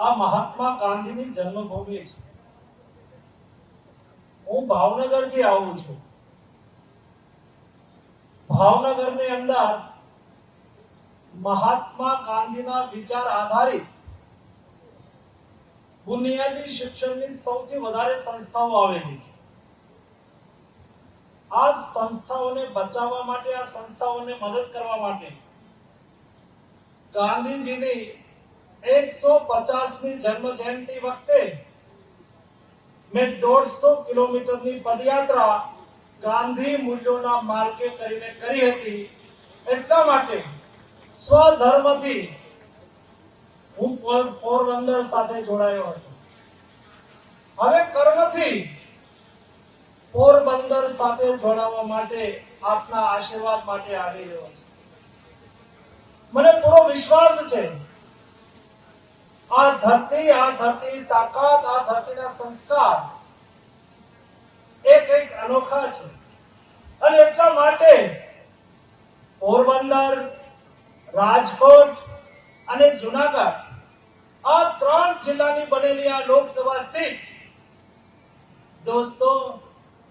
આ મહાત્મા ગાંધીની જન્મભૂમિ છે. હું ભાવનગરથી આવું છું. ભાવનગરની અંદર મહાત્મા ગાંધીના વિચાર આધારિત બુનિયાદી શિક્ષણની સૌથી વધારે સંસ્થાઓ આવેલી છે. આ સંસ્થાઓને બચાવવા માટે, આ સંસ્થાઓને મદદ કરવા માટે ગાંધીજીની એકસો પચાસમી જન્મ જયંતિ વખતે મેં દોઢસો કિલોમીટરની પદયાત્રા ગાંધી મૂલ્યોના માર્ગે કરીને કરી હતી. એટલા માટે સ્વધર્મથી હું પોરબંદર સાથે જોડાયો હતો. હવે કર્મથી પોરબંદર સાથે જોડાવા માટે આપના આશીર્વાદ માટે આવી રહ્યો છું. મને પૂરો વિશ્વાસ છે આ ધરતી આ ધરતી તાકાત, આ ધરતીના સંસ્કાર. એ એક અનોખા છે. અને એટલા માટે પોરબંદર, રાજકોટ અને જુનાગઢ, આ ત્રણ જિલ્લાની બનેલી આ લોકસભા સીટ, દોસ્તો,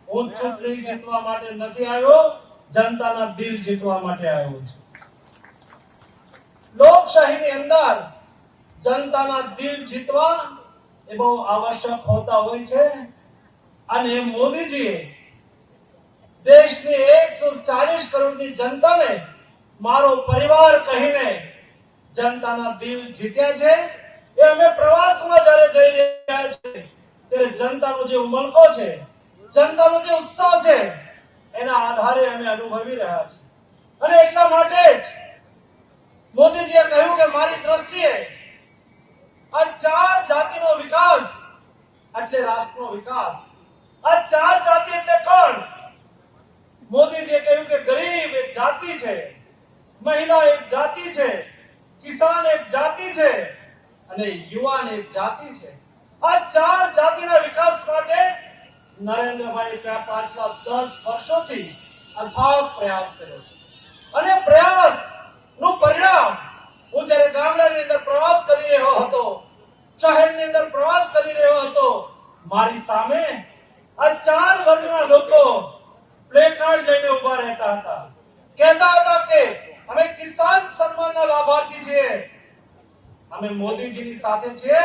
હું ચૂંટણી જીતવા માટે નથી આવ્યો, જનતાના દિલ જીતવા માટે આવ્યો છું. લોકશાહીની અંદર જનતાના દિલ જીતવા એ બહુ આવશ્યક હોતા હોય છે. અને મોદીજીએ દેશની એકસો ચાલીસ કરોડની જનતાને મારો પરિવાર કહીને જનતાના દિલ જીત્યા છે. એ અમે પ્રવાસમાં જ્યારે જઈ રહ્યા છે ત્યારે જનતાનો જે ઉમળકો છે, જનતાનો જે ઉત્સાહ છે, એના આધારે અમે અનુભવી રહ્યા છે અને એટલા માટે જ મોદીજીએ કહ્યું કે મારી દ્રષ્ટિએ આ ચાર જાતિનો વિકાસ એટલે રાષ્ટ્રનો વિકાસ. આ ચાર જાતિ એટલે કોણ? મોદીજીએ કહ્યું કે ગરીબ એક જાતિ છે, મહિલા એક જાતિ છે, કિસાન એક જાતિ છે અને યુવાન એક જાતિ છે. આ ચાર જાતિના વિકાસ માટે નરેન્દ્રભાઈ પાછલા દસ વર્ષોથી અથાગ પ્રયાસ કર્યો છે. અને પ્રયાસનું પરિણામ હું જ્યારે ગામડાની અંદર પ્રવાસ કરી રહ્યો હતો, શહેરની અંદર પ્રવાસ કરી રહ્યો હતો, મારી સામે આ ચાર વર્ગના લોકો પ્લેકાર્ડ લઈને ઊભા રહેતા હતા. કહેતા હતા કે, અમે કિસાન સન્માનના લાભાર્થી છીએ. અમે મોદીજીની સાથે છીએ.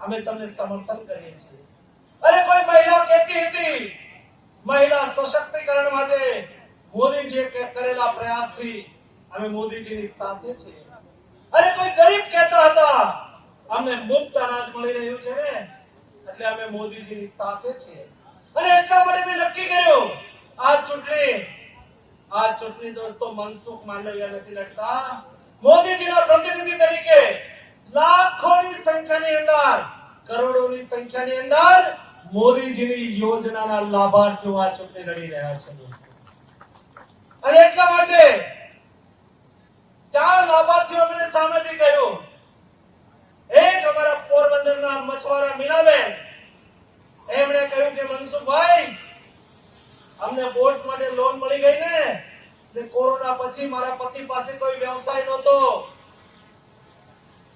અમે તમને સમર્થન કરીએ છીએ. અરે, કોઈ મહિલા કહેતી હતી, મહિલા સશક્તિકરણ માટે મોદીજીએ કરેલા પ્રયાસથી અમે મોદીજીની સાથે છીએ. અરે કોઈ ગરીબ કહેતા હતા. અમને મુક્ત અનાજ મળી રહ્યું છે. ને એટલે અમે મોદીજીની સાથે છીએ. અને એટલા માટે મેં નક્કી કર્યું. આ ચૂંટણી આ ચૂંટણી દોસ્તો મનસુખ માંડવિયા નથી લડતા. મોદીજીના પ્રતિનિધિ તરીકે લાખોની સંખ્યાની અંદર કરોડોની સંખ્યાની અંદર મોદીજીની યોજનાના લાભાર્થીઓ આ ચૂંટણી લડી રહ્યા છે દોસ્તો. અને એટલા માટે ચાર લાભાર્થીઓ મને સામેથી કહ્યું, એક અમારા પોરબંદરના મછવારા મીનાબેન. એમણે કહ્યું કે, મનસુખભાઈ, અમને બોટ માટે લોન મળી ગઈ ને કોરોના પછી મારા પતિ પાસે કોઈ વ્યવસાય નહોતો.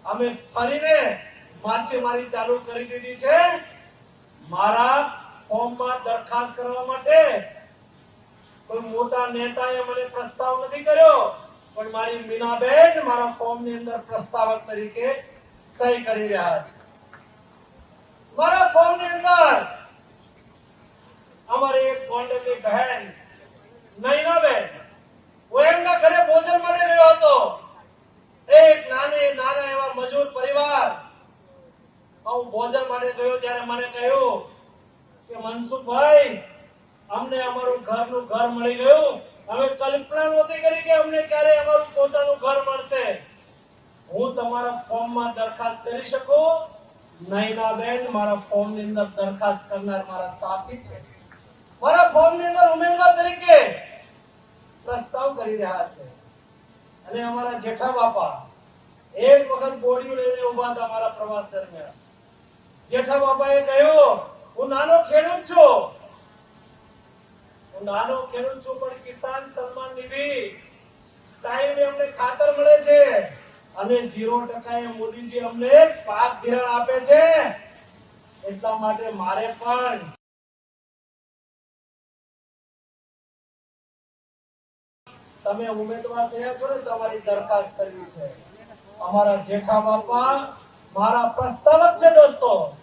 અમે ફરીને માછીમારી ચાલુ કરી દીધી છે. મારા ફોર્મમાં દરખાસ્ત કરવા માટે કોઈ મોટા નેતાએ મને પ્રસ્તાવ નથી કર્યો. પણ મારી મીનાબેન મારા ફોર્મની અંદર પ્રસ્તાવક તરીકે સહી કરી રહ્યા છે. મારા ફોર્મની અંદર અમારી એક ગોંડલની બહેન નૈનાબેન હું એમના ઘરે ભોજન માટે ગયો હતો. એક નાની, નાના એવા મજૂર પરિવાર ગયો ત્યારે મને કહ્યું કે મનસુખભાઈ, અમને અમારું ઘરનું ઘર મળી ગયું. અમે કલ્પના નહોતી કરી કે અમને ક્યારે અમારું પોતાનું ઘર મળશે. હું તમારા ફોર્મમાં દરખાસ્ત કરી શકું? નૈના બેન, મારા ફોર્મની અંદર દરખાસ્ત કરનાર મારા સાથી છે. મારા ફોર્મની અંદર ઉમેદવાર તરીકે પ્રસ્તાવ કરી રહ્યા છે. અને અમારા જેઠા બાપા એક વખત બોડીઓ લઈને ઊભા હતા મારા પ્રવાસ દરમિયાન. જેઠા બાપાએ કહ્યું, હું નાનો ખેડૂત છું. નાનો ખેડૂત છું, પણ કિસાન સન્માન નિધિ. ટાઈમે અમને ખાતર મળે છે. અને 0% એ મોદીજી અમને પાક ધિરાણ આપે છે. એટલા માટે મારે પણ તમે ઉમેદવાર થયા છો ને, તમારી દરખાસ્ત કરવી છે. અમારા જેઠા બાપા, મારા પ્રસ્તાવક છે દોસ્તો.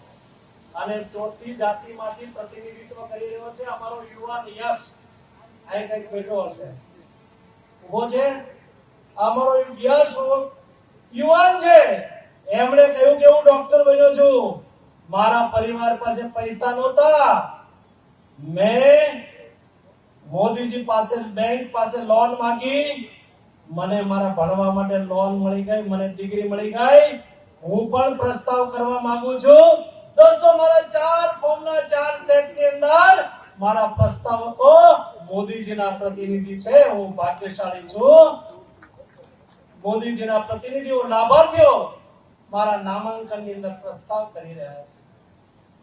અને ચોથી જાતિમાંથી પ્રતિનિધિત્વ કરી રહ્યો છે અમારો યુવાન યશ અહીં કંઈક બેઠો હશે. ઊભો છે. અમારો યશ યુવાન છે. એમણે કહ્યું કે હું ડોક્ટર બન્યો છું. મારા પરિવાર પાસે પૈસા નહોતા. મેં મોદીજી પાસે બેંક પાસે લોન માંગી. મને મારા ભણવા માટે લોન મળી ગઈ, મને ડિગ્રી મળી ગઈ. હું પણ પ્રસ્તાવ કરવા માંગુ છું. દોસ્તો, મારા ચાર ફોર્મના ચાર સેટની અંદર મારા પ્રસ્તાવકો મોદીજીના પ્રતિનિધિ છે. હું ભાગ્યશાળી છું. મોદીજીના પ્રતિનિધિઓ લાભાર્થીઓ મારા નામાંકનની અંદર પ્રસ્તાવ કરી રહ્યા છે.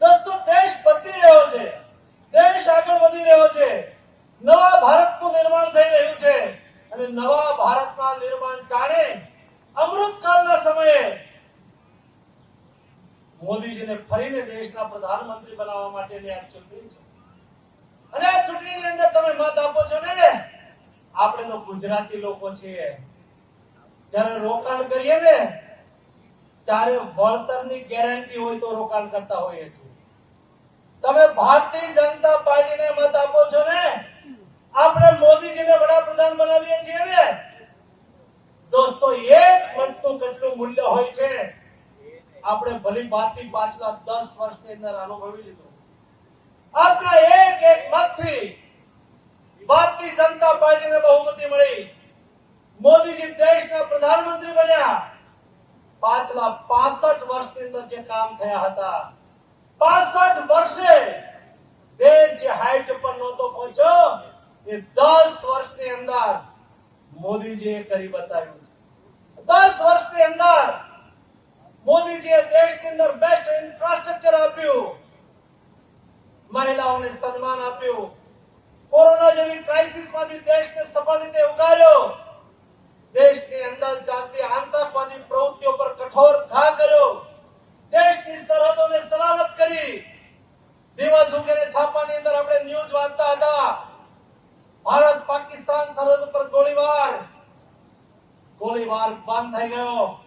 દોસ્તો, દેશ બદલી રહ્યો છે. દેશ આગળ વધી રહ્યો છે. નવા ભારતનું નિર્માણ થઈ રહ્યું છે. અને નવા ભારતના નિર્માણ ટાણે અમૃતકાળના સમયે મોદીજીને ફરીને દેશના પ્રધાનમંત્રી બનાવવા માટેની આ ચૂંટણી છે. અંદર તમે મત આપો છો ને? આપણે તો ગુજરાતી લોકો છીએ. જ્યારે રોકાણ કરીએ ને, ત્યારે વળતરની ગેરંટી હોય તો રોકાણ કરતા હોઈએ છીએ. તમે ભારતીય જનતા પાર્ટીને મત આપો છો ને? આપણે મોદીજીને વડાપ્રધાન બનાવીએ છીએ ને? દોસ્તો, એક મતનું કેટલું મૂલ્ય હોય છે? આપણે ભલી ભાતી પાછલા દસ વર્ષની અંદર અનુભવી લીધો. આપણા એક એક મતથી ભારતીય જનતા પાર્ટીને બહુમતી મળી. મોદીજી દેશના પ્રધાનમંત્રી બન્યા. પાછલા 65 વર્ષની અંદર જે કામ થયા હતા 65 વર્ષે દેશ જે હાઈટ પર નહોતો પહોંચ્યો, એ 10 વર્ષની અંદર મોદીજીએ કરી બતાવ્યું છે. 10 વર્ષની અંદર મોદીજીએ દેશની અંદર બેસ્ટ ઇન્ફ્રાસ્ટ્રક્ચર આપ્યું. મહિલાઓને સન્માન આપ્યું. કોરોના જેવી ક્રાઇસિસમાંથી દેશને સફળ રીતે ઉગાર્યો. દેશની અંદર ચાલતી આતંકવાદી પ્રવૃત્તિઓ પર કઠોર ઘા કર્યો. દેશની સરહદોને સલામત કરી. દિવસ ઉગેરે છાપાની અંદર આપણે ન્યૂઝ વાંચતા હતા. ભારત પાકિસ્તાન સરહદ પર ગોળીબાર. ગોળીબાર બંધ થઈ ગયો.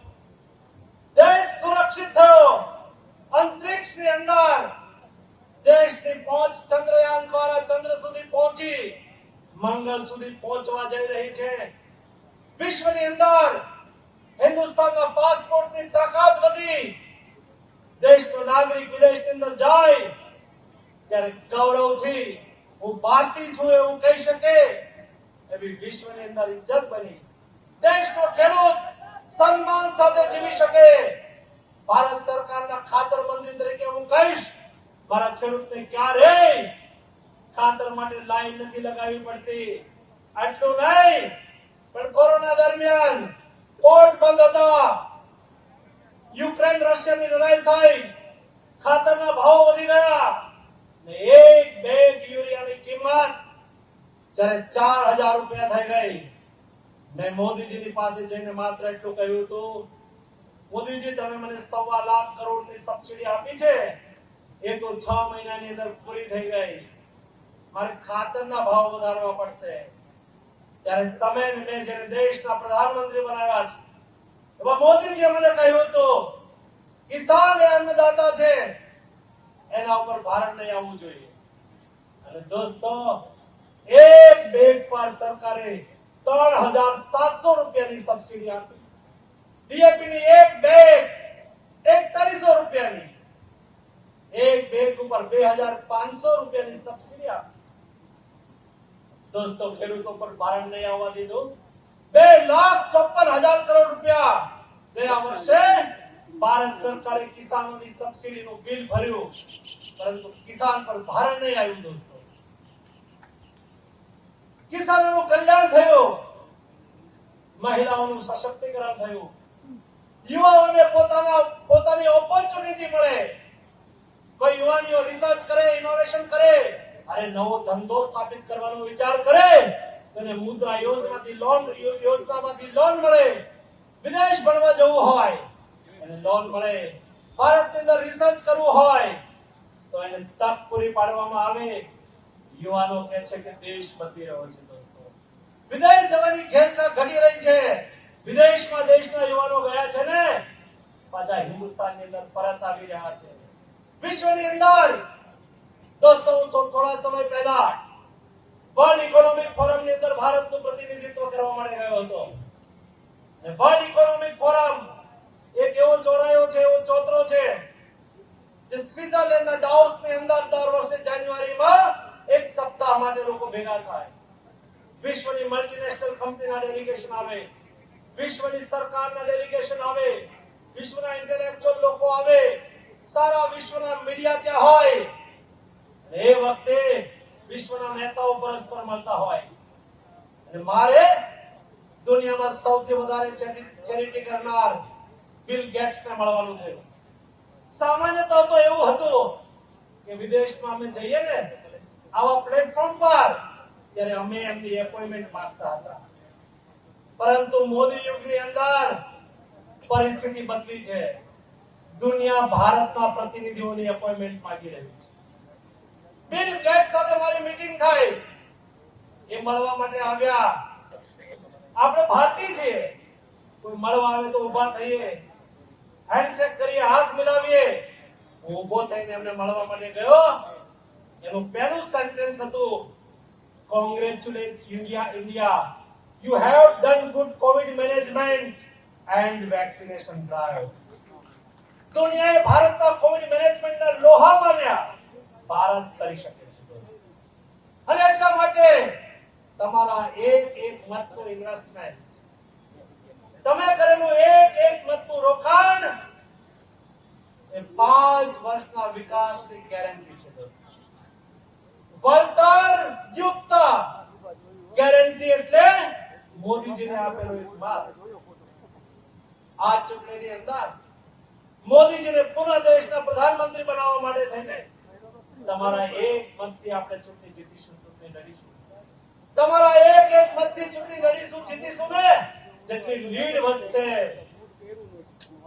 દેશ સુરક્ષિત થયો. અંતરિક્ષની અંદર દેશની પહોંચ ચંદ્રયાન દ્વારા ચંદ્ર સુધી પહોંચી, મંગળ સુધી પહોંચવા જઈ રહી છે. વિશ્વની અંદર હિન્દુસ્તાનના પાસપોર્ટની તાકાત વધી. દેશનો નાગરિક વિદેશની અંદર જાય, ત્યારે ગૌરવથી હું ભારતી છું એવું કહી શકે, એવી વિશ્વની અંદર ઇજ્જત બની. દેશનો ખેડૂત સન્માન સાથે જીવી શકે. ભારત સરકારના ખાતર મંત્રી તરીકે હું કહીશ, મારા ખેડૂતને ક્યારેય ખાતર માટે લાઈન નથી લગાવી પડતી. આટલું નહીં, પણ કોરોના દરમિયાન પોર્ટ બંધ હતા. યુક્રેન રશિયાની લડાઈ થઈ. ખાતરના ભાવ વધી ગયા. ને એક બેગ યુરિયાની કિંમત જ્યારે ચાર હજાર રૂપિયા થઈ ગઈ. મેં મોદીજીની પાસે જઈને માત્ર એટલું કહ્યું હતું, મોદીજી, તમે મને સવા લાખ કરોડની સબસિડી આપી છે. એ તો છ મહિનાની અંદર પૂરી થઈ ગઈ. મારે ખાતરના ભાવ વધારવા પડશે. ત્યારે તમે મેં જેને દેશના પ્રધાનમંત્રી બનાવ્યા છે, એમાં મોદીજીએ મને કહ્યું હતું, કિસાન એ અન્નદાતા છે. એના ઉપર ભારણ નહીં આવવું જોઈએ. અને દોસ્તો, એક બેગ પર સરકારે ત્રણ હજાર સાતસો રૂપિયાની સબસિડી આપી. ડીએપી ની એક બેગ એકતાલીસો રૂપિયાની. એક બેગ ઉપર બે હજાર પાંચસો રૂપિયાની સબસિડી આપી. દોસ્તો, ખેડૂતો પર ભારણ નહીં આવવા દીધું. બે લાખ ચોપન હજાર કરોડ રૂપિયા ગયા વર્ષે ભારત સરકારે કિસાનોની સબસિડીનું બિલ ભર્યું. પરંતુ કિસાન પર ભારણ નહીં આવ્યું, દોસ્તો. કિસાનોનું કલ્યાણ થયું. મહિલાઓનું સશક્તિકરણ થયું. યુવાઓને પોતાના, પોતાની ઓપોર્ચ્યુનિટી મળે. કોઈ યુવાનીઓ રિસર્ચ કરે ઇનોવેશન કરે અને નવો ધંધો સ્થાપિત કરવાનો વિચાર કરે, તેને મુદ્રા યોજનાથી લોન યોજનામાંથી લોન મળે. વિદેશ ભણવા જવું હોય, એને લોન મળે. ભારતની અંદર રિસર્ચ કરવું હોય, તો એને તક પૂરી પાડવામાં આવે. યુવાનો કહે છે કે દેશ બદલી રહ્યો છે દોસ્તો. વિદેશ જવાની ખેંચા ઘટી રહી છે. વિદેશમાં દેશના યુવાનો ગયા છે ને, પાછા હિન્દુસ્તાનની અંદર પરત આવી રહ્યા છે. વિશ્વની અંદર, દોસ્તો, હું થોડા સમય પહેલા વર્લ્ડ ઇકોનોમિક ફોરમની અંદર ભારતનું પ્રતિનિધિત્વ કરવા માટે ગયો હતો. વર્લ્ડ ઇકોનોમિક ફોરમ એક એવો ચોરાયો છે, એવો ચોતરો છે, જે સ્વિટ્ઝરલેન્ડના ડાઉસની અંદર દર વર્ષે જાન્યુઆરીમાં એક સપ્તાહ માટે લોકો ભેગા થાય. વિશ્વની મલ્ટીનેશનલ કંપનીના ડેલિગેશન આવે. વિશ્વની સરકારના ડેલિગેશન આવે. વિશ્વના ઇન્ટેલેક્ચ્યુઅલ લોકો આવે. સારા વિશ્વના મીડિયા ત્યાં હોય. એ વખતે વિશ્વના નેતાઓ પરસ્પર મળતા હોય. અને મારે દુનિયામાં સૌથી વધારે ચેરિટી કરનાર બિલ ગેટ્સને મળવાનું થયું સામાન્ય તો એવું હતું કે વિદેશમાં અમે જઈએ ને આવા પ્લેટફોર્મ પર ત્યારે અમે એમની એપોઇન્ટમેન્ટ માંગતા હતા. પરંતુ મોદી યુગની અંદર પરિસ્થિતિ બદલી છે. દુનિયા ભારતના પ્રતિનિધિઓની એપોઇન્ટમેન્ટ માંગી રહી છે. બિલ ગેટ્સ સાથે મારી મીટિંગ થઈ. એ મળવા માટે આવ્યા. આપણે ભારતીય છીએ. કોઈ મળવા આવે તો ઊભા થઈએ. હેન્ડશેક કરીએ, હાથ મિલાવીએ. હું ઊભો થઈને એમને મળવા માટે ગયો. એનું પહેલું સેન્ટેન્સ હતું congratulate India India you have done good Covid management and vaccination drive દુનિયાએ ભારતના કોવિડ મેનેજમેન્ટના લોહા માન્યા ભારત કરી શકે છે અને એટલા માટે તમારા એક એક મતનું ઇન્વેસ્ટમેન્ટ તમે કરેલું એક એક મતનું રોકાણ એ પાંચ વર્ષના વિકાસની ગેરંટી છે દોસ્તો. વળતર યુક્ત. ગેરંટી એટલે મોદીજીને આપેલો એક માલ આ ચૂંટણીની અંદર મોદીજીને પુનઃ દેશના પ્રધાનમંત્રી બનાવવા માટે થઈને તમારા એક મતથી આપણે ચૂંટણી જીતીશું, ચૂંટણી લડીશું. તમારા એક એક મતથી ચૂંટણી લડીશું, જીતીશું ને જેટલી લીડ વધશે,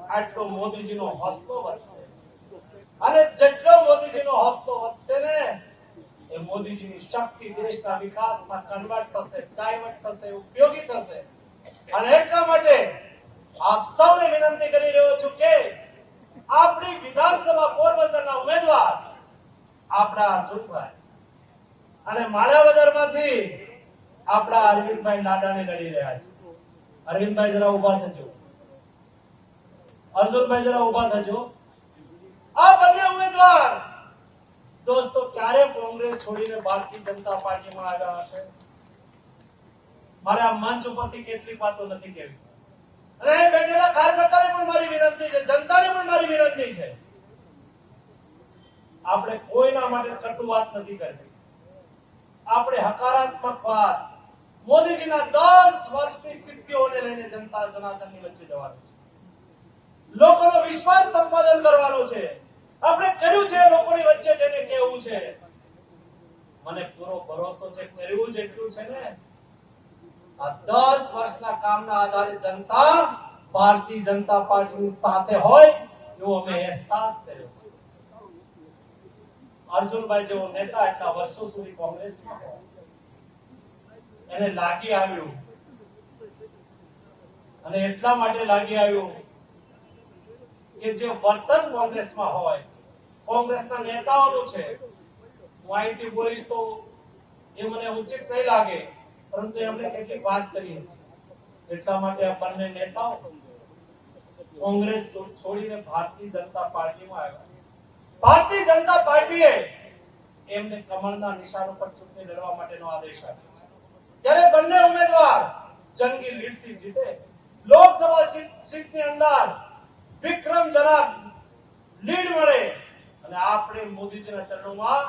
આટલો મોદીજીનો હોસલો વધશે. અને જેટલો મોદીજીનો હોસલો વધશે ને એ મોદીજીની શક્તિ દેશના વિકાસમાં કન્વર્ટ થશે ડાયવર્ટ થશે, ઉપયોગી થશે. અને એટલા માટે આપ સૌને વિનંતી કરી રહ્યો છું કે આપણી વિધાનસભા પોરબંદરના ઉમેદવાર આપણા અર્જુનભાઈ અને માણાવદરમાંથી આપણા અરવિંદભાઈ લાડાને લડી રહ્યા છે. અરવિંદભાઈ જરા ઊભા થજો. અર્જુનભાઈ જરા ઊભા થજો. આ બંને ઉમેદવાર દોસ્તો, ક્યારે કોંગ્રેસ છોડીને ભારતીય જનતા પાર્ટીમાં આવ્યા હશે? મારે આ મંચ ઉપરથી કેટલી વાતો નથી કહેવી. અને બેઠેલા કાર્યકર્તાને પણ મારી વિનંતી છે, જનતાને પણ મારી વિનંતી છે. આપણે કોઈના માટે કટુ વાત નથી કરતી આપણે હકારાત્મક વાત મોદીજીના 10 વર્ષની સિદ્ધિઓને લઈને જનતા જનાર્દનની વચ્ચે જવાનું છે. લોકોનો વિશ્વાસ સંપાદન કરવાનો છે. આપણે કર્યું છે, લોકોની વચ્ચે જઈને કેવું છે? મને પૂરો ભરોસો છે કર્યું જેટલું છે ને? આ 10 વર્ષના કામના આધારે જનતા ભારતીય જનતા પાર્ટીની સાથે હોય એવો અમે અહેસાસ કર્યો છે. અર્જુનભાઈ જેવો નેતા એટલા વર્ષો સુધી કોંગ્રેસમાં એને લાગી આવ્યું. અને એટલા માટે લાગી આવ્યું કે જે વર્તન કોંગ્રેસમાં હોય કોંગ્રેસના નેતાઓનું છે. હું બોલીશ તો એ મને ઉચિત નહીં લાગે, પરંતુ એમણે કેટલીક વાત કરી. એટલા માટે આ બંને નેતાઓ કોંગ્રેસ છોડીને ભારતીય જનતા પાર્ટીમાં આવ્યા ભારતીય જનતા પાર્ટીએ એમને કમળના નિશાન ઉપર ચૂંટણી લડવા માટેનો આદેશ આપ્યો ત્યારે બંને ઉમેદવાર જંગી લીડથી જીતે, લોકસભા સીટ સીટની અંદર વિક્રમજનક લીડ મળે અને આપણે મોદીજીના ચરણોમાં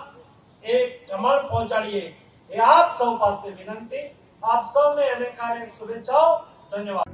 એક કમળ પહોંચાડીએ એ આપ સૌ પાસે વિનંતી. આપ સૌને અનેક શુભેચ્છાઓ. ધન્યવાદ.